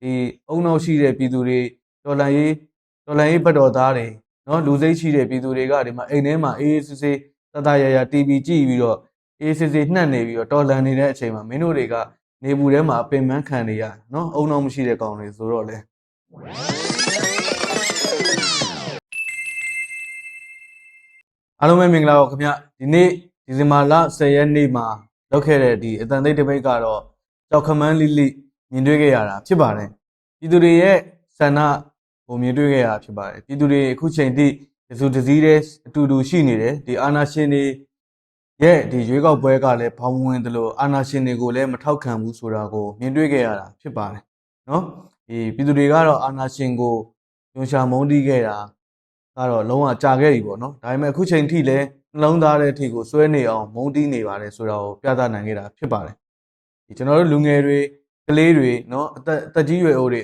ဒီအုံနောက်ရှိတဲ့ပြည်သူတွေတော်လန်ရေးတော်လန်ရေးဘတ်တော်သားတွေနော်လူစိတ်ရှိတဲ့ပြည်သူတွေကဒီမှာအိမ်ထဲမှာအေးအေးဆေးဆေးတတရရ TV ကြည့်ပြီးတော့အေးအေးဆေးဆေးနှက်နေပြီးတော့တော်လန်နေတဲ့အချိန်မှာမင်းတို့တွေကနေဘူးထဲမှာအပင်ပန်းခံနေရနော်အုံနောက်မရှိတဲ့ကောင်တွေဆိုတော့လေအားလုံးပဲမင်္ဂလာပါခင်ဗျဒီနေ့ဒီဇင်ဘာလ10ရက်နေ့မှာလုပ်ခဲ့တဲ့ဒီအတန်သိတ်တပိတ်ကတော့ကြောက်ခမန်းလိလိ မြင်တွေ့ခဲ့ရတာဖြစ်ပါတယ်ပြည်သူတွေရဲ့ဆန္ဒကိုမြင်တွေ့ခဲ့ရတာဖြစ်ပါတယ်ပြည်သူတွေအခုချိန်ထိဒီစုတစည်းတဲ့အတူတူရှိနေတယ်ဒီအာနာရှင်တွေရဲ့ဒီရွေးကောက်ပွဲကလည်းဘောင်းဝင်တယ်လို့အာနာရှင်တွေကိုလည်းမထောက်ခံဘူးဆိုတာကိုမြင်တွေ့ခဲ့ရတာဖြစ်ပါတယ်နော်ဒီပြည်သူတွေကတော့အာနာရှင်ကိုညွှန်ရှာမုန်းတီးခဲ့တာကတော့လုံးဝကြာခဲ့ပြီပေါ့နော်ဒါပေမဲ့အခုချိန်ထိလည်းနှလုံးသားတဲ့အထိကိုစွဲနေအောင်မုန်းတီးနေပါတယ်ဆိုတာကိုပြသနိုင်ခဲ့တာဖြစ်ပါတယ်ဒီကျွန်တော်တို့လူငယ်တွေ ကလေးတွေနော်အသက်အသက်ကြီးရွယ်အိုတွေ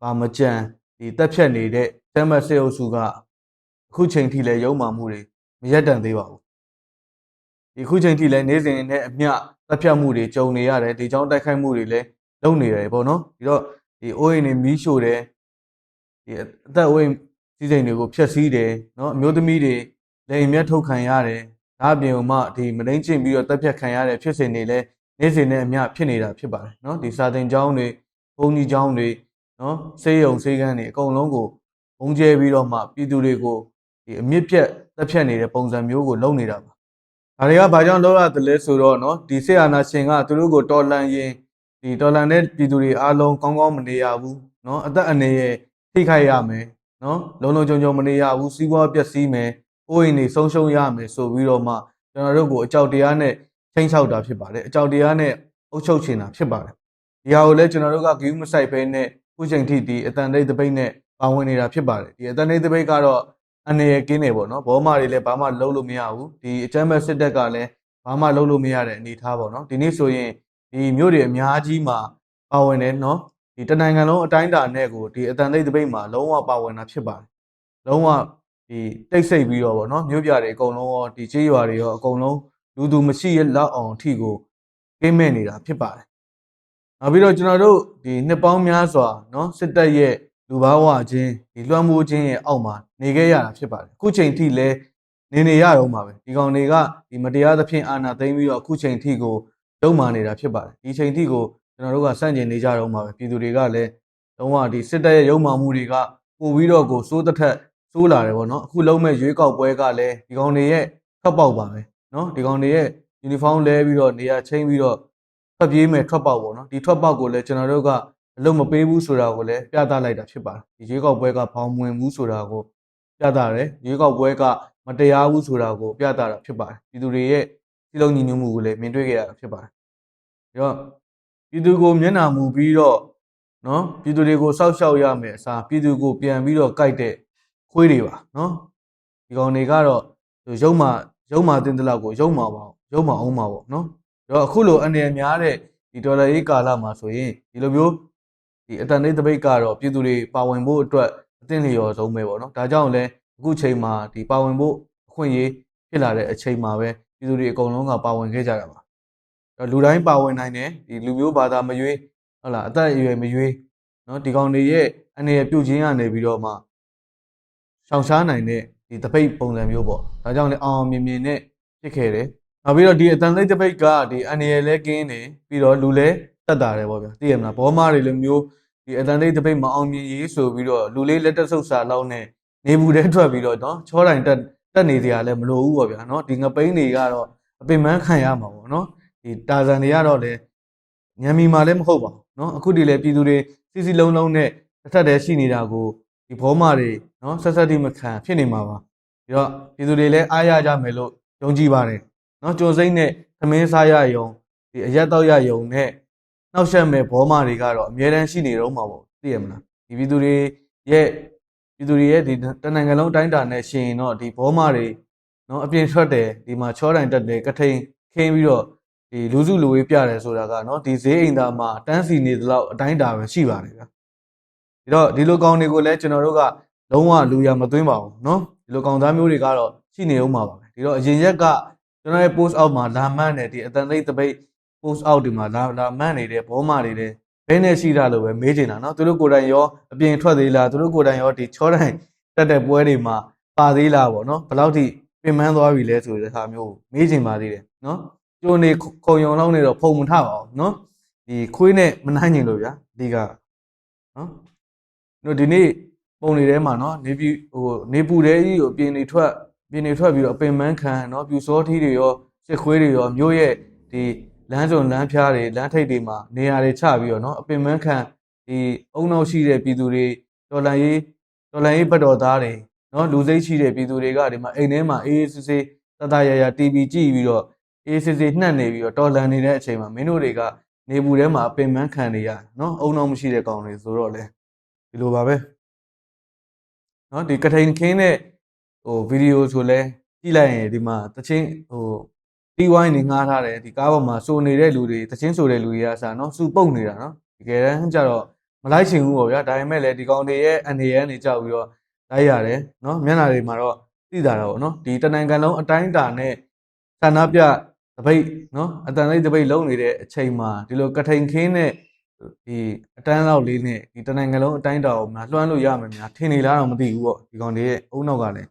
ဘာမကြံဒီတက်ဖြတ်နေတဲ့တမတ်စေအုပ်စုကအခုချိန်ထိလည်းရုံမာမှုတွေမရက်တန်သေးပါဘူးဒီအခုချိန်ထိလည်းနေစဉ်နဲ့အမျှတက်ဖြတ်မှုတွေကြုံနေရတယ်ဒီကြောင့်တိုက်ခိုက်မှုတွေလည်းလုပ်နေရတယ်ပေါ့နော်ပြီးတော့ဒီအိုးအိမ်တွေမီးရှို့တယ်ဒီအသက်အိုးအိမ်စည်းစိမ်တွေကိုဖျက်ဆီးတယ်နော်အမျိုးသမီးတွေလည်းအမျက်ထုတ်ခံရတယ်ဒါအပြင်မှာဒီမတိန်ချင်းပြီးတော့တက်ဖြတ်ခံရတဲ့ဖြစ်စဉ်တွေလည်း နေ့စဉ်နဲ့အမျှဖြစ်နေတာဖြစ်ပါတယ်เนาะဒီစာသင်ကျောင်းတွေဘုန်းကြီးကျောင်းတွေเนาะစေယုံစေကန်းတွေအကုန်လုံးကိုဘုံကျဲပြီးတော့မှပြည်သူတွေကိုဒီအမြင့်ပြတ်တက်ဖြတ်နေတဲ့ပုံစံမျိုးကိုလုပ်နေတာပါဒါတွေကဘာကြောင့်လုပ်ရတယ်လဲဆိုတော့เนาะဒီဆေအာနာရှင်ကသူတို့ကိုတော်လန်ရင်ဒီတော်လန်တဲ့ပြည်သူတွေအားလုံးကောင်းကောင်းမနေရဘူးเนาะအသက်အန္တရာယ်ထိခိုက်ရမယ် နော်လုံလုံခြုံခြုံမနေရဘူးစီးပွားပျက်စီးမယ်အိုးအိမ်တွေဆုံးရှုံးရမယ်ဆိုပြီးတော့မှကျွန်တော်တို့ကိုအကြောက်တရားနဲ့ ချိန်ချောက်တာဖြစ်ပါတယ်အကြောက်တရားနဲ့အုပ်ချုပ်ချင်တာဖြစ်ပါတယ်ဒီဟာကိုလည်းကျွန်တော်တို့ကဂယူးမဆိုင်ဘဲနဲ့ခုချိန်ထိဒီအတန်တိတ်တပိတ်နဲ့ပါဝင်နေတာဖြစ်ပါတယ်ဒီအတန်တိတ်တပိတ်ကတော့အနေရကင်းနေပေါ့နော်ဘောမာတွေလည်းဘာမှလုံးလို့မရဘူးဒီအချမ်းဘက်စစ်တပ်ကလည်းဘာမှလုံးလို့မရတဲ့အနေအထားပေါ့နော်ဒီနေ့ဆိုရင်ဒီမြို့တွေအများကြီးမှာပါဝင်တယ်နော်ဒီတနိုင်ငံလုံးအတိုင်းအတာနဲ့ကိုဒီအတန်သိပ်တပိတ်မှာလုံးဝပါဝင်တာဖြစ်ပါတယ်လုံးဝဒီတိတ်ဆိတ်ပြီးတော့ဗောနော်မြို့ပြတွေအကုန်လုံးရောဒီကျေးရွာတွေရောအကုန်လုံး လူသူမရှိရလောက်အောင်အထိကိုကိမ့်မဲ့နေတာဖြစ်ပါတယ်နောက်ပြီးတော့ကျွန်တော်တို့ဒီနှစ်ပေါင်းများစွာနော်စစ်တပ်ရဲ့လူဘာဝချင်းဒီလွှမ်းမိုးခြင်းရဲ့အောက်မှာနေခဲ့ရတာဖြစ်ပါတယ်အခုချိန်ထိလည်းနေနေရတော့မှာပဲဒီကောင်တွေကဒီမတရားသဖြင့်အာဏာသိမ်းပြီးတော့အခုချိန်ထိကိုလုံမာနေတာဖြစ်ပါတယ်ဒီချိန်ထိကိုကျွန်တော်တို့ကစန့်ကျင်နေကြတော့မှာပဲပြည်သူတွေကလည်းလုံးဝဒီစစ်တပ်ရဲ့ရုံမှမှုတွေကပို့ပြီးတော့ကိုစိုးတစ်ထက်စိုးလာတယ်ပေါ့နော်အခုလုံးမဲ့ရွေးကောက်ပွဲကလည်းဒီကောင်တွေရဲ့ထွက်ပေါက်ပါပဲ နော်ဒီကောင်တွေရဲ့ယူနီဖောင်းလဲပြီးတော့နေရာချင်းပြီးတော့ထွက်ပြေးမဲ့ထွက်ပေါက်ပေါ့နော်ဒီထွက်ပေါက်ကိုလည်းကျွန်တော်တို့ကအလုံးမပေးဘူးဆိုတာကိုလည်းပြသလိုက်တာဖြစ်ပါတယ်ဒီရွေးကောက်ပွဲကဘောင်မဝင်ဘူးဆိုတာကိုပြသတယ်ရွေးကောက်ပွဲကမတရားဘူးဆိုတာကိုပြသတာဖြစ်ပါတယ်ပြည်သူတွေရဲ့စီလုံးညီညွတ်မှုကိုလည်းမြင်တွေ့ခဲ့ရတာဖြစ်ပါတယ်ပြီးတော့ပြည်သူကိုမျက်နှာမူပြီးတော့နော်ပြည်သူတွေကိုစောက်ရှောက်ရမယ်အစားပြည်သူကိုပြန်ပြီးတော့ကြိုက်တဲ့ခွေးတွေပါနော်ဒီကောင်တွေကတော့ရုံမာ ရုံမာတင်တဲ့လောက်ကိုရုံမာပါရုံမာအောင်ပါပေါ့နော်ဒါတော့အခုလိုအနေအများတဲ့ဒီဒေါ်လာရေးကာလမှာဆိုရင်ဒီလိုမျိုးဒီအတန်လေးတပိတ်ကတော့ပြည်သူတွေပါဝင်ဖို့အတွက်အသင့်လျော်ဆုံးပဲပေါ့နော်ဒါကြောင့်လဲအခုချိန်မှာဒီပါဝင်ဖို့အခွင့်အရေးဖြစ်လာတဲ့အချိန်မှာပဲပြည်သူတွေအကုန်လုံးကပါဝင်ခဲ့ကြတာပါတော့လူတိုင်းပါဝင်နိုင်တယ်ဒီလူမျိုးဘာသာမရွေးဟုတ်လားအသက်အရွယ်မရွေးနော်ဒီကောင်တွေရဲ့အနေရပြုတ်ခြင်းကနေပြီးတော့မှရှောင်ရှားနိုင်တဲ့ ဒီတပိတ်ပုံစံမျိုးပေါ့ဒါကြောင့်လည်းအောင်အောင်မြင်မြင်နဲ့ဖြစ်ခဲ့တယ်နောက်ပြီးတော့ဒီအတန်သိပ်တပိတ်ကဒီအနေရလဲကင်းနေပြီးတော့လူလဲတက်တာတယ်ပေါ့ဗျာသိရမလားဘောမာတွေလိုမျိုးဒီအတန်သိပ်တပိတ်မအောင်မြင်ရေးဆိုပြီးတော့လူလေးလက်တက်ဆုပ်စာလောက်နဲ့နေဘူးတဲ့ထွက်ပြီးတော့เนาะချောတိုင်တက်တက်နေကြရလဲမလိုဘူးပေါ့ဗျာเนาะဒီငပိန်းတွေကတော့အပင်ပန်းခံရမှာပေါ့เนาะ ဒီတာဇန်တွေကတော့လည်းညံမီမှာလည်းမဟုတ်ပါဘူးเนาะအခုဒီလေပြည်သူတွေစီစီလုံးလုံးနဲ့တစ်ထက်တည်းရှိနေတာကို ဒီဘောမာတွေနော်ဆက်ဆက်တိမခံဖြစ်နေမှာပါပြီးတော့ပြည်သူတွေလည်းအားရကြမယ်လို့ယုံကြည်ပါတယ်နော်ကြုံစိမ့်နဲ့သမင်းစားရယုံဒီအရက်တော့ရယုံနဲ့နှောက်ယှက်မဲ့ဘောမာတွေကတော့အများတန်းရှိနေတော့မှာပေါ့သိရမလားဒီပြည်သူတွေရဲ့ပြည်သူတွေရဲ့ဒီတနင်္ဂနွေလုံးတိုင်းတာနဲ့ရှင်ရင်တော့ဒီဘောမာတွေနော်အပြင်ထွက်တယ်ဒီမှာချောတိုင်တက်တယ်ကထိန်ခင်းပြီးတော့ဒီလူစုလူဝေးပြတယ်ဆိုတာကနော်ဒီဈေးအိမ်သားမှာတန်းစီနေသလောက်အတိုင်းတာပဲရှိပါတယ်ဗျာ တော့ဒီလိုကောင်တွေကိုလည်းကျွန်တော်တို့ကလုံးဝလူရမသွင်းပါဘူးเนาะဒီလိုကောင်သားမျိုးတွေကတော့ရှိနေဦးမှာပါပဲဒီတော့အရင်ရက်ကကျွန်တော်ရဲ့ post out မှာလာမှန်းတယ်ဒီအတန်သိပ်တပိတ် post out ဒီမှာလာလာမှန်းနေတဲ့ဘောမာတွေလည်းဘ ဘယ်နဲ့ရှိတာလို့ပဲမေးချင်တာเนาะသူတို့ကိုယ်တိုင်ရောအပြင်ထွက်သေးလားသူတို့ကိုယ်တိုင်ရောဒီချောတိုင်တက်တဲ့ပွဲတွေမှာပါသေးလားပေါ့เนาะဘယ်လောက်ထိပြင်ပန်းသွားပြီလဲဆိုတဲ့ဟာမျိုးကိုမေးချင်ပါသေးတယ်เนาะကျိုးနေခုံယုံလောက်နေတော့ဖုံမထပါဘူးเนาะဒီခွေးနဲ့မနိုင်ချင်လို့ဗျာအဓိကเนาะ တို့ဒီနေ့ပုံတွေထဲမှာနော်နေပြီဟိုနေပူတဲ့ကြီးကိုပြင်နေထွက်ပြင်နေထွက်ပြီးတော့အပင်မန်းခံနော်ပြူစောထီးတွေရောစစ်ခွေးတွေရောမြို့ရဲ့ဒီလမ်းစုံလမ်းဖြားတွေလမ်းထိပ်တွေမှာနေရာတွေချပြီးတော့နော်အပင်မန်းခံဒီအုံနောက်ရှိတဲ့ပြည်သူတွေတော်လန်ရေးတော်လန်ရေးဘတ်တော်သားတွေနော်လူစိတ်ရှိတဲ့ပြည်သူတွေကဒီမှာအိမ်ထဲမှာအေးအေးဆေးဆေးတတရရ TV ကြည့်ပြီးတော့အေးဆေးဆေးနှံ့နေပြီးတော့တော်လန်နေတဲ့အချိန်မှာမင်းတို့တွေကနေပူထဲမှာအပင်မန်းခံနေရနော်အုံနောက်မရှိတဲ့ကောင်တွေဆိုတော့လေ ဒီလိုပါပဲ เนาะဒီကထိန်ခင်းတဲ့ဟိုဗီဒီယိုဆိုလဲကြည့်လိုက်ရင်ဒီမှာတချင်းဟိုတီးဝိုင်းနေငှားထားတယ်ဒီကားပေါ်မှာစိုးနေတဲ့လူတွေတချင်းဆိုတဲ့လူတွေကအစားเนาะစူပုတ်နေတာเนาะတကယ်တမ်းကျတော့မလိုက်ချင်ဘူးပေါ့ဗျာဒါပေမဲ့လည်းဒီကောင်တွေရဲ့အနေရနေကြောက်ပြီးတော့လိုက်ရတယ်เนาะမျက်နှာတွေမှာတော့သိတာတော့เนาะဒီတနင်္ဂနွေလုံးအတိုင်းအတာနဲ့ဆန္ဒပြတပိတ်เนาะအတန်လေးတပိတ်လုံးနေတဲ့အချိန်မှာဒီလိုကထိန်ခင်းတဲ့ ဒီအတန်းလောက်လေးနဲ့ဒီတနင်္ဂနွေလုံးအတိုင်းအတာကိုများလွှမ်းလို့ရမယ်များထင်နေလားတော့မသိဘူးပေါ့ဒီကောင်တွေရဲ့အုံနောက်ကလည်း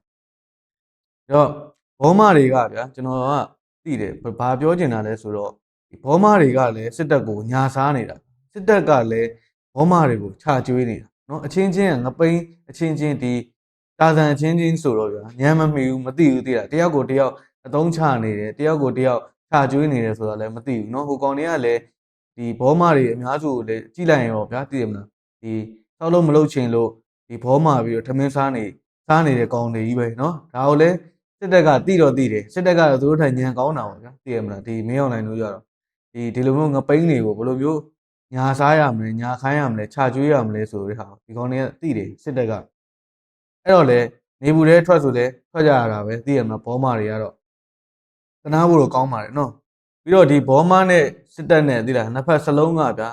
အဲ့တော့ဘောမတွေကဗျာကျွန်တော်ကသိတယ်ဘာပြောချင်တာလဲဆိုတော့ဒီဘောမတွေကလည်းစစ်တပ်ကိုညာစားနေတာစစ်တပ်ကလည်းဘောမတွေကိုခြာကျွေးနေတာเนาะအချင်းချင်းကငပိန်းအချင်းချင်းဒီတာဇန်အချင်းချင်းဆိုတော့ဗျာညမ်းမမီဘူးမသိဘူးသိတာတယောက်ကိုတယောက်အတုံးချနေတယ်တယောက်ကိုတယောက်ခြာကျွေးနေတယ်ဆိုတော့လည်းမသိဘူးเนาะဟိုကောင်တွေကလည်း ဒီဘောမတွေအများစုကိုလည်းကြည့်လိုက်ရင်ရောဗျာသိရမလားဒီသောက်လို့မလုပ်ချင်လို့ဒီဘောမပြီးတော့ထမင်းစားနေစားနေတဲ့ကောင်တွေကြီးပဲเนาะဒါကိုလည်းစစ်တပ်ကတိတော့တိတယ်စစ်တပ်ကတော့သူတို့ထိုင်ညံကောင်းတာပေါ့ဗျာသိရမလားဒီမင်းအောင်နိုင်တို့ကြတော့ဒီဒီလိုမျိုးငပိန်းတွေကိုဘယ်လိုမျိုးညာစားရမလဲညာခိုင်းရမလဲခြာကျွေးရမလဲဆိုတဲ့ဟာဒီကောင်တွေကတိတယ်စစ်တပ်ကအဲ့တော့လေနေဘူးတဲ့ထွက်ဆိုလေထွက်ကြရတာပဲသိရမလားဘောမတွေကတော့တနာဖို့တော့ကောင်းပါတယ်နော် ပြီးတော့ဒီဘောမနဲ့စစ်တပ်နဲ့သိလားနှစ်ဖက်စလုံးကဗျာ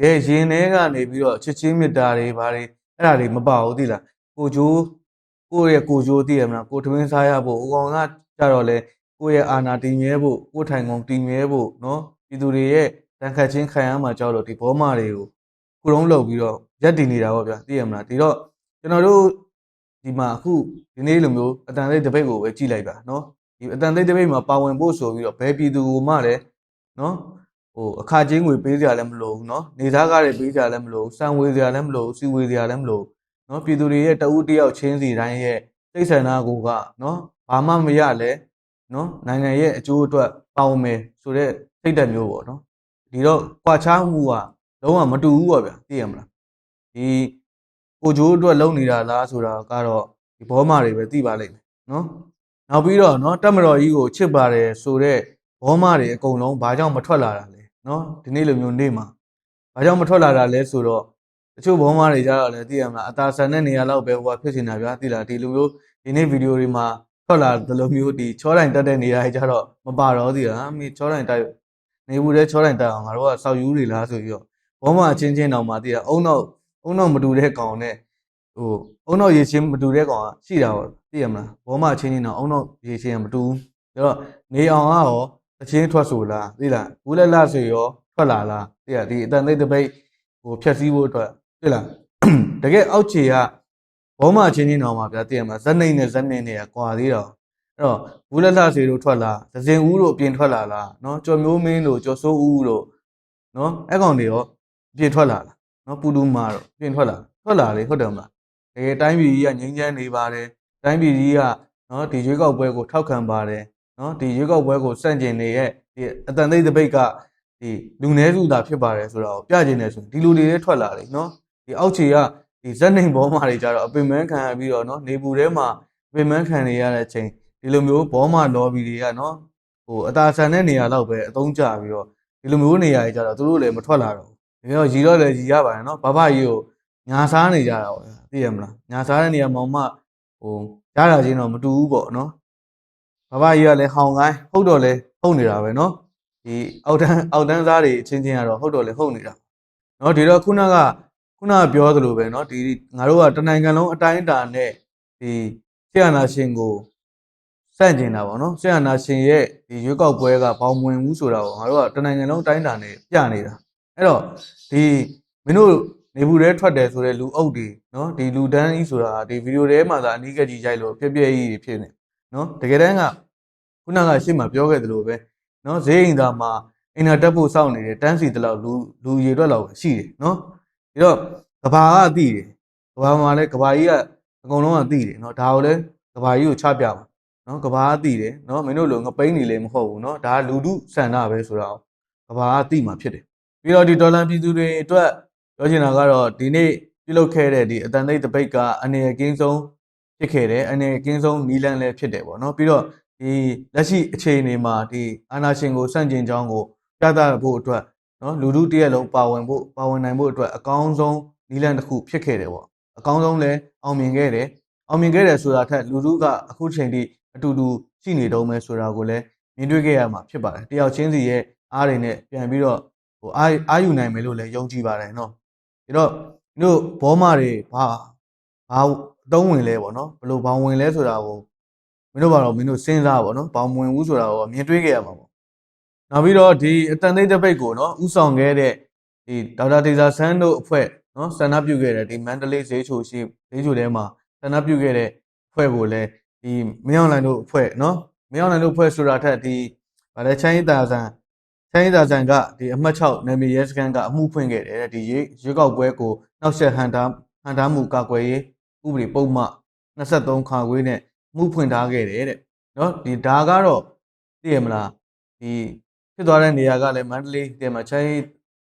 ကဲရင်ထဲကနေပြီးတော့ချစ်ချင်းမြတ်တာတွေဘာတွေအဲ့ဒါတွေမပါဘူးသိလားကိုကျိုးကိုယ့်ရဲ့ကိုကျိုးသိရမလားကိုထမင်းစားရဖို့အကောင်ကကြတော့လေကိုယ့်ရဲ့အာနာတည်မြဲဖို့ကိုယ်ထိုင်ကုန်တည်မြဲဖို့နော်ပြည်သူတွေရဲ့တန်ခတ်ချင်းခံရမှာကြောက်လို့ဒီဘောမတွေကိုခုလုံးလုပ်ပြီးတော့ရက်တည်နေတာပေါ့ဗျာသိရမလားဒီတော့ကျွန်တော်တို့ဒီမှာအခုဒီနေ့လိုမျိုးအတန်လေးတပိတ်ကိုပဲကြည့်လိုက်ပါနော် ဒီအတန်လေးတပိတ်မှာပါဝင်ဖို့ဆိုပြီးတော့ဘယ်ပြည်သူကိုမှလည်းနော်ဟိုအခါချင်းငွေပေးကြလည်းမလိုဘူးနော်နေသားကားတွေပေးကြလည်းမလိုဘူးစံဝေကြလည်းမလိုဘူးစီဝေကြလည်းမလိုဘူးနော်ပြည်သူတွေရဲ့တဦးတယောက်ချင်းစီတိုင်းရဲ့စိတ်ဆန္ဒကိုကနော်ဘာမှမရလဲနော်နိုင်ငံရဲ့အကျိုးအတွက်ပေါင်းမယ်ဆိုတဲ့စိတ်ဓာတ်မျိုးပေါ့နော်ဒီတော့ကွာခြားမှုကလုံးဝမတူဘူးပေါ့ဗျာသိရမလားဒီကိုဂျိုးအတွက်လုံနေတာလားဆိုတာကတော့ဒီဘောမာတွေပဲသိပါလိမ့်မယ်နော် နောက်ပြီးတော့နော်တက်မတော်ကြီးကိုချစ်ပါတယ်ဆိုတော့ဘောမာတွေအကုန်လုံးဘာကြောင့်မထွက်လာတာလဲနော်ဒီနေ့လိုမျိုးနေ့မှာဘာကြောင့်မထွက်လာတာလဲဆိုတော့တချို့ဘောမာတွေကြတော့လည်းသိရမလားအသာဆန်တဲ့နေရာလောက်ပဲဟိုကဖြစ်နေတာဗျာသိလားဒီလိုမျိုးဒီနေ့ဗီဒီယိုတွေမှာထွက်လာတယ်လို့မျိုးဒီချောတိုင်းတက်တဲ့နေရာကြီးကြတော့မပါတော့သိလားမင်းချောတိုင်းတက်နေဘူးတဲ့ချောတိုင်းတက်အောင်ငါတို့ကစောက်ယူတွေလားဆိုပြီးတော့ဘောမာချင်းချင်းတောင်မှသိတာအုံတော့အုံတော့မတူတဲ့ကောင်နဲ့ ဟိုအုံတော့ရေချင်းမတူတဲ့ကောင်ကရှိတာပေါ့သိရမလားဘောမာချင်းချင်းတော့အုံတော့ရေချင်းကမတူဘူးဒါတော့နေအောင်ကရောအချင်းထွက်ဆိုလားသိလားဘူးလက်လက်ဆိုရောထွက်လာလားသိရဒီအတန်သိတဲ့ပိတ်ဟိုဖြက်စီးဖို့အတွက်သိလားတကယ်အောက်ခြေကဘောမာချင်းချင်းတောင်မှဗျာသိရမလားဇက်နှိမ့်နဲ့ဇက်နှင်းနဲ့ကွာသေးတော့အဲ့တော့ဘူးလက်လက်စီတို့ထွက်လာသစင်ဦးတို့အပြင်ထွက်လာလားနော်ကျော်မျိုးမင်းတို့ကျော်စိုးဦးတို့နော်အဲ့ကောင်တွေရောအပြင်ထွက်လာလားနော်ပူတူမာတို့အပြင်ထွက်လာထွက်လာလေဟုတ်တယ်မလား တကယ်တိုင်းပြည်ကြီးကငြိမ်းချမ်းနေပါတယ်တိုင်းပြည်ကြီးကနော်ဒီရွေးကောက်ပွဲကိုထောက်ခံပါတယ်နော်ဒီရွေးကောက်ပွဲကိုစန့်ကျင်နေရဲ့ဒီအတန်သိတဲ့ပိတ်ကဒီလူနည်းစုသာဖြစ်ပါတယ်ဆိုတော့ပြကျင်နေဆိုဒီလူတွေလည်းထွက်လာတယ်နော်ဒီအောက်ခြေကဒီဇက်နှိမ်ဘောမာတွေကြတော့အပင်မန်းခံရပြီးတော့နော်နေပူထဲမှာအပင်မန်းခံနေရတဲ့အချိန်ဒီလိုမျိုးဘောမာလော်ဘီတွေကနော်ဟိုအသာဆန်တဲ့နေရာတော့ပဲအသုံးချပြီးတော့ဒီလိုမျိုးနေရာကြီးကြတော့သူတို့လည်းမထွက်လာတော့ဘူးဒါကြောင့်ရီတော့လည်းရီရပါတယ်နော်ဘဘကြီးကို ညာစားနေကြတာပေါ့သိရမလားညာစားတဲ့နေရာမှာမှဟိုရတာချင်းတော့မတူဘူးပေါ့နော်ဘဘကြီးကလည်းဟောင်ကိုင်းဟုတ်တော့လဲဟုတ်နေတာပဲနော်ဒီအောက်တန်းအောက်တန်းစားတွေအချင်းချင်းကတော့ဟုတ်တော့လဲဟုတ်နေတာနော်ဒီတော့ခုနကခုနကပြောသလိုပဲနော်ဒီငါတို့ကတနိုင်ငံလုံးအတိုင်းအတာနဲ့ဒီဆရာနာရှင်ကိုစန့်ကျင်တာပေါ့နော်ဆရာနာရှင်ရဲ့ဒီရွေးကောက်ပွဲကဘောင်ဝင်မှုဆိုတာကိုငါတို့ကတနိုင်ငံလုံးအတိုင်းအတာနဲ့ပြနေတာအဲ့တော့ဒီမင်းတို့ နေဘူးထဲထွက်တယ်ဆိုတဲ့လူအုပ်တွေနော်ဒီလူတန်းကြီးဆိုတာဒီဗီဒီယိုထဲမှာသာအနီးကကြီးရိုက်လို့ပြက်ပြက်ကြီးတွေဖြစ်နေနော်တကယ်တမ်းကခုနကရှေ့မှာပြောခဲ့သလိုပဲနော်ဈေးအိမ်သားမှာအင်တာတက်ဖို့စောင့်နေတဲ့တန်းစီတလောက်လူလူရေအတွက်လောက်ရှိတယ်နော်ပြီးတော့ကဘာကသိတယ်ကဘာမှာလည်းကဘာကြီးကအကုန်လုံးကသိတယ်နော်ဒါကိုလည်းကဘာကြီးကိုချပြပါနော်ကဘာကသိတယ်နော်မင်းတို့လိုငပိန်းနေလည်းမဟုတ်ဘူးနော်ဒါကလူတုဆန္ဒပဲဆိုတော့ကဘာကသိမှာဖြစ်တယ်ပြီးတော့ဒီဒေါ်လာပြည်သူတွေအတွက် ပြောချင်တာကတော့ဒီနေ့ပြုလုပ်ခဲ့တဲ့ဒီအတန်သိတ်တပိတ်ကအနေအကင်းဆုံးဖြစ်ခဲ့တယ်အနေအကင်းဆုံးနီလန်လည်းဖြစ်တယ်ပေါ့နော်ပြီးတော့ဒီလက်ရှိအခြေအနေမှာဒီအာနာရှင်ကိုစန့်ကျင်ကြောင်းကိုပြသဖို့အတွက်နော်လူထုတရက်လုံးပါဝင်ဖို့ပါဝင်နိုင်ဖို့အတွက်အကောင်းဆုံးနီလန်တစ်ခုဖြစ်ခဲ့တယ်ပေါ့အကောင်းဆုံးလည်းအောင်မြင်ခဲ့တယ်အောင်မြင်ခဲ့တယ်ဆိုတာထက်လူထုကအခုချိန်ထိအတူတူရှိနေတုံးပဲဆိုတာကိုလည်းမြင်တွေ့ခဲ့ရမှာဖြစ်ပါတယ်တယောက်ချင်းစီရဲ့အားတွေနဲ့ပြန်ပြီးတော့ဟိုအားအားယူနိုင်မယ်လို့လည်းယုံကြည်ပါတယ်နော် ဒါတော့မင်းတို့ဘောမတွေဘာဘာအတုံးဝင်လဲပေါ့နော်ဘယ်လိုဘောင်ဝင်လဲဆိုတာကိုမင်းတို့ဘာတော့မင်းတို့စဉ်းစားပေါ့နော်ဘောင်ဝင်ဘူးဆိုတာကိုမြင်တွေ့ခဲ့ရမှာပေါ့နောက်ပြီးတော့ဒီအတန်သိပ်တပိတ်ကိုနော်ဥဆောင်ခဲ့တဲ့ဒီဒေါက်တာဒေဇာဆန်းတို့အဖွဲ့နော်ဆန္ဒပြုခဲ့တဲ့ဒီမန္တလေးဈေးချိုရှိဈေးချိုထဲမှာဆန္ဒပြုခဲ့တဲ့အဖွဲ့ကိုလည်းဒီမင်းအောင်လိုင်တို့အဖွဲ့နော်မင်းအောင်လိုင်တို့အဖွဲ့ဆိုတာထက်ဒီဗါလဲချိုင်းတာဆန် ချိုင်းသာဆန်ကဒီအမှတ်6နယ်မြေရဲစခန်းကအမှုဖွင့်ခဲ့တယ်တဲ့ဒီရေရွေးကောက်ပွဲကိုနှောက်ယှက်ဟန်တာဟန်တာမှုကာကွယ်ရေးဥပဒေပုံမှ23ခါခွေးနဲ့မှုဖွင့်ထားခဲ့တယ်တဲ့နော်ဒီဒါကတော့သိရမလားဒီဖြစ်သွားတဲ့နေရာကလည်းမန္တလေးတဲ့မှာချိုင်း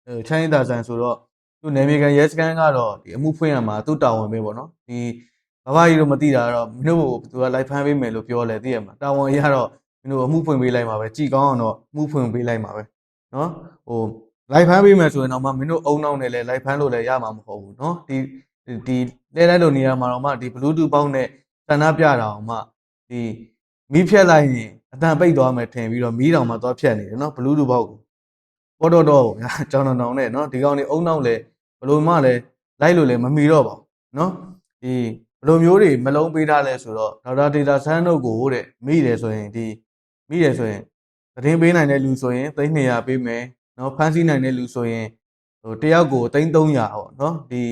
ဟိုချိုင်းသာဆန်ဆိုတော့သူနယ်မြေကန်ရဲစခန်းကတော့ဒီအမှုဖွင့်ရမှာသူ့တာဝန်ပဲပေါ့နော်ဒီဘာဘာကြီးတော့မသိတာတော့မင်းတို့သူကလိုက်ဖမ်းပေးမယ်လို့ပြောလဲသိရမှာတာဝန်ရတော့မင်းတို့အမှုဖွင့်ပေးလိုက်မှာပဲကြည်ကောင်းအောင်တော့အမှုဖွင့်ပေးလိုက်မှာပဲ နော်ဟိုလိုက်ဖမ်းပေးမယ်ဆိုရင်တော့မှမင်းတို့အုံနောက်နဲ့လဲလိုက်ဖမ်းလို့လည်းရမှာမဟုတ်ဘူးနော်ဒီဒီလဲလိုက်လို့နေရာမှာတော့မှဒီ Bluetooth ပေါင်းနဲ့ဆန္ဒပြတာအောင်မှဒီမီးဖြက်လိုက်ရင်အတန်ပိတ်သွားမယ်ထင်ပြီးတော့မီးတောင်မှသွားဖြတ်နေတယ်နော် Bluetooth ပေါက်ကိုပေါ်တော့တော့ကြောင်တောင်တောင်နဲ့နော်ဒီကောင်နေအုံနောက်လဲဘလို့မှလဲလိုက်လို့လဲမမီတော့ပါဘူးနော်ဒီဘလိုမျိုးတွေမလုံးပေးထားလဲဆိုတော့ဒေါက်တာဒေတာဆန်းတို့ကိုတဲ့မိတယ်ဆိုရင်ဒီမိတယ်ဆိုရင် သတင်းပေးနိုင်တဲ့လူဆိုရင်သိန်း200ပေးမယ်နော်ဖမ်းဆီးနိုင်တဲ့လူဆိုရင်ဟိုတယောက်ကိုသိန်း300ပေါ့နော်ဒီ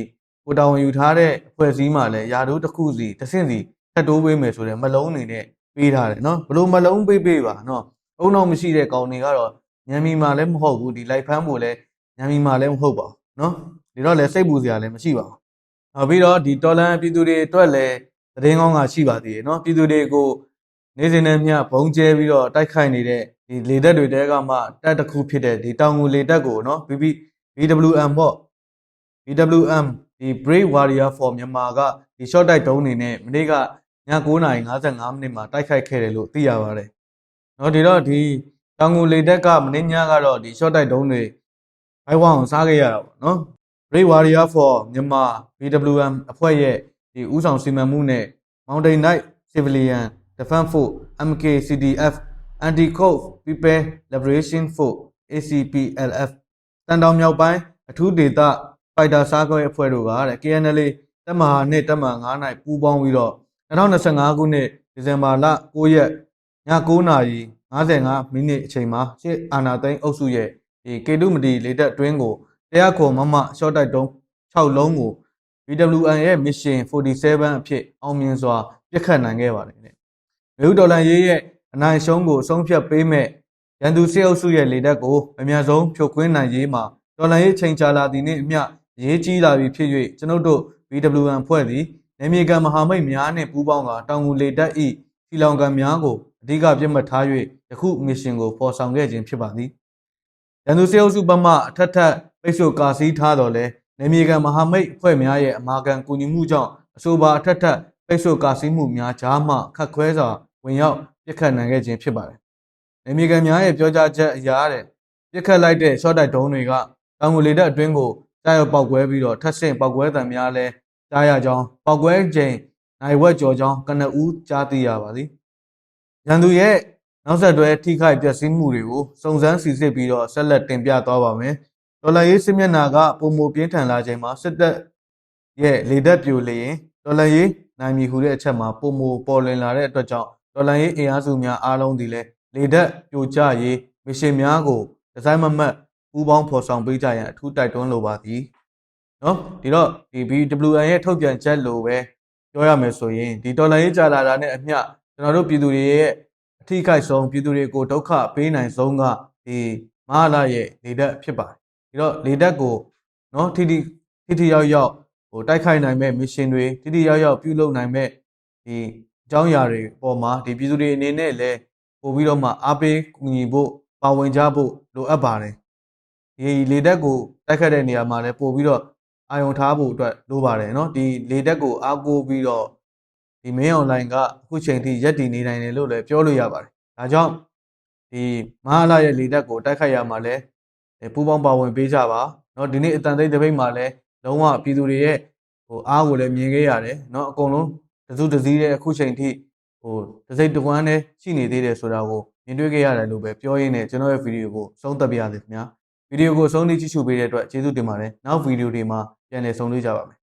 ကိုတာဝန်ယူထားတဲ့အဖွဲ့အစည်းမှာလည်းယာတို့တစ်ခုစီတစ်ဆင့်စီထပ်တိုးပေးမယ်ဆိုတဲ့မလုံးအနေနဲ့ပေးထားတယ်နော်ဘလို့မလုံးပေးပေးပါနော်အုံနောက်မရှိတဲ့ကောင်တွေကတော့ညံမီမာလည်းမဟုတ်ဘူးဒီလိုက်ဖမ်းဖို့လည်းညံမီမာလည်းမဟုတ်ပါဘူးနော်ဒီတော့လည်းစိတ်ပူစရာလည်းမရှိပါဘူးနောက်ပြီးတော့ဒီတော်လန်ပြည်သူတွေအတွက်လည်းသတင်းကောင်းကရှိပါသေးတယ်နော်ပြည်သူတွေကိုနေစဉ်နဲ့မျှဘုံကျဲပြီးတော့တိုက်ခိုက်နေတဲ့ ဒီလေတက်တွေတဲကမှတက်တစ်ခုဖြစ်တဲ့ဒီတောင်ငူလေတက်ကိုနော် BB BWM ပေါ့ BWM ဒီ Brave Warrior for မြန်မာကဒီ short တိုက်တုံးနေနဲ့မနေ့ကည9:55မိနစ်မှာတိုက်ခိုက်ခဲ့တယ်လို့သိရပါတယ်။နော်ဒီတော့ဒီတောင်ငူလေတက်ကမနေ့ညကတော့ဒီ short တိုက်တုံးတွေဘိုက်ဝအောင်စားခဲ့ရတာပေါ့နော်။ Brave Warrior for မြန်မာ BWM အဖွဲ့ရဲ့ဒီဥဆောင်စီမံမှုနဲ့ Mountain Knight Civilian Defense Force MKCDF Anti-Code People Liberation Force ACPLF တန်တောင်မြောက်ပိုင်းအထူးဒေသဖိုက်တာစားခွဲအဖွဲ့တို့ကတဲ့ KNL တပ်မဟာနဲ့တပ်မဟာ9နိုင်ပူးပေါင်းပြီးတော့2025ခုနှစ်ဒီဇင်ဘာလ9ရက်ည9:55မိနစ်အချိန်မှာစစ်အာဏာသိမ်းအုပ်စုရဲ့ဒီကေတုမတီလေတပ်အတွင်းကိုတရားခေါ်မမရှော့တိုက်တုံး6လုံးကို BWN ရဲ့ Mission 47အဖြစ်အောင်မြင်စွာပြစ်ခတ်နိုင်ခဲ့ပါတယ်တဲ့။မြို့ဒေါ်လာရေးရဲ့ အနိုင်ရှုံးကိုအဆုံးဖြတ်ပေးမဲ့ရန်သူစစ်အုပ်စုရဲ့လေတပ်ကိုအများဆုံးဖြိုခွင်းနိုင်ရေးမှာဒေါ်လာရေးချိန်ချလာသည်နှင့်အမျှရေးကြီးလာပြီဖြစ်၍ကျွန်ုပ်တို့ BWN ဖွဲ့သည်နေမြေကမဟာမိတ်များနှင့်ပူးပေါင်းကတောင်ငူလေတပ်၏စီလောင်ကံများကိုအဓိကပြစ်မှတ်ထား၍ယခုမစ်ရှင်ကိုဖော်ဆောင်ခဲ့ခြင်းဖြစ်ပါသည်။ရန်သူစစ်အုပ်စုဘက်မှအထက်ထက်ပိတ်ဆို့ကာစီးထားတော်လဲနေမြေကမဟာမိတ်အဖွဲ့များရဲ့အမာခံကူညီမှုကြောင့်အဆိုပါအထက်ထက်ပိတ်ဆို့ကာစီးမှုများကြားမှခတ်ခွဲစွာဝင်ရောက် ပြစ်ခတ်နိုင်ခဲ့ခြင်းဖြစ်ပါတယ်။နေမြေကများရဲ့ပြောကြားချက်အရာတဲ့ပြစ်ခတ်လိုက်တဲ့ short တိုက်ဒုံးတွေကတောင်ငူလေတပ်အတွင်းကိုကြားရောက်ပောက်ကွဲပြီးတော့ထပ်ဆင့်ပောက်ကွဲတံများလဲကြားရကြောင်းပောက်ကွဲချိန်နိုင်ဝက်ကျော်ကြောင်းကနဦးကြားသိရပါသည်။ရန်သူရဲ့နောက်ဆက်တွဲထိခိုက်ပျက်စီးမှုတွေကိုစုံစမ်းစစ်ဆေးပြီးတော့ဆက်လက်တင်ပြသွားပါမယ်။ဒေါ်လာရေးစစ်မျက်နှာကပုံမပြင်းထန်လာချိန်မှာစစ်တပ်ရဲ့လေတပ်ပြိုလျင်ဒေါ်လာရေးနိုင်မည်ဟူတဲ့အချက်မှာပုံမပေါ်လွင်လာတဲ့အတွက်ကြောင့် ဒေါ်လာရေးအင်အားစုများအားလုံးဒီလဲလေတပ်ပြိုကျရေးမရှင်များကိုဒီဇိုင်းမမတ်ပူးပေါင်းဖော်ဆောင်ပေးကြရန်အထူးတိုက်တွန်းလိုပါသည်နော်ဒီတော့ဒီ BWN ရဲ့ထုတ်ပြန်ချက်လို့ပဲပြောရမယ်ဆိုရင်ဒီတော်လိုင်းရေးကြာလာတာနဲ့အမျှကျွန်တော်တို့ပြည်သူတွေရဲ့အထိခိုက်ဆုံးပြည်သူတွေကိုဒုက္ခပေးနိုင်ဆုံးကဒီမဟာလာရဲ့လေတက်ဖြစ်ပါတယ်ဒီတော့လေတက်ကိုနော်ထိထိထိထိရောက်ရောက်ဟိုတိုက်ခိုက်နိုင်မဲ့မစ်ရှင်တွေထိထိရောက်ရောက်ပြုလုပ်နိုင်မဲ့ဒီ အကြောင်းအရာတွေအပေါ်မှာဒီပြည်သူတွေအနေနဲ့လည်းပို့ပြီးတော့မှအားပေးကူညီဖို့ပါဝင်ကြဖို့လိုအပ်ပါတယ်။ဒီလေတက်ကိုတိုက်ခတ်တဲ့နေရာမှာလည်းပို့ပြီးတော့အာယုံထားဖို့အတွက်လိုပါတယ်နော်။ဒီလေတက်ကိုအားကိုးပြီးတော့ဒီမင်းအွန်လိုင်းကအခုချိန်ထိရက်တည်နေနိုင်တယ်လို့လည်းပြောလို့ရပါတယ်။ဒါကြောင့်ဒီမဟာလာရဲ့လေတက်ကိုတိုက်ခတ်ရမှာလည်းပူးပေါင်းပါဝင်ပေးကြပါ။နော်ဒီနေ့အတန်သိတဲ့ဘိတ်မှာလည်းလုံးဝပြည်သူတွေရဲ့ဟိုအားကိုလည်းမြင်ခဲ့ရတယ်။နော်အကုန်လုံး တစုတစည်းတဲ့အခုချိန်ထိဟိုတစ်စိတ်တစ်ဝမ်းနဲ့ရှိနေသေးတယ်ဆိုတာကိုမြင်တွေ့ခဲ့ရတယ်လို့ပဲပြောရင်းနဲ့ကျွန်တော်ရဲ့ဗီဒီယိုကိုဆုံးသက်ပါရစေခင်ဗျာဗီဒီယိုကိုအဆုံးထိကြည့်ရှုပေးတဲ့အတွက်ကျေးဇူးတင်ပါတယ်နောက်ဗီဒီယိုတွေမှာပြန်လည်ဆုံတွေ့ကြပါမယ်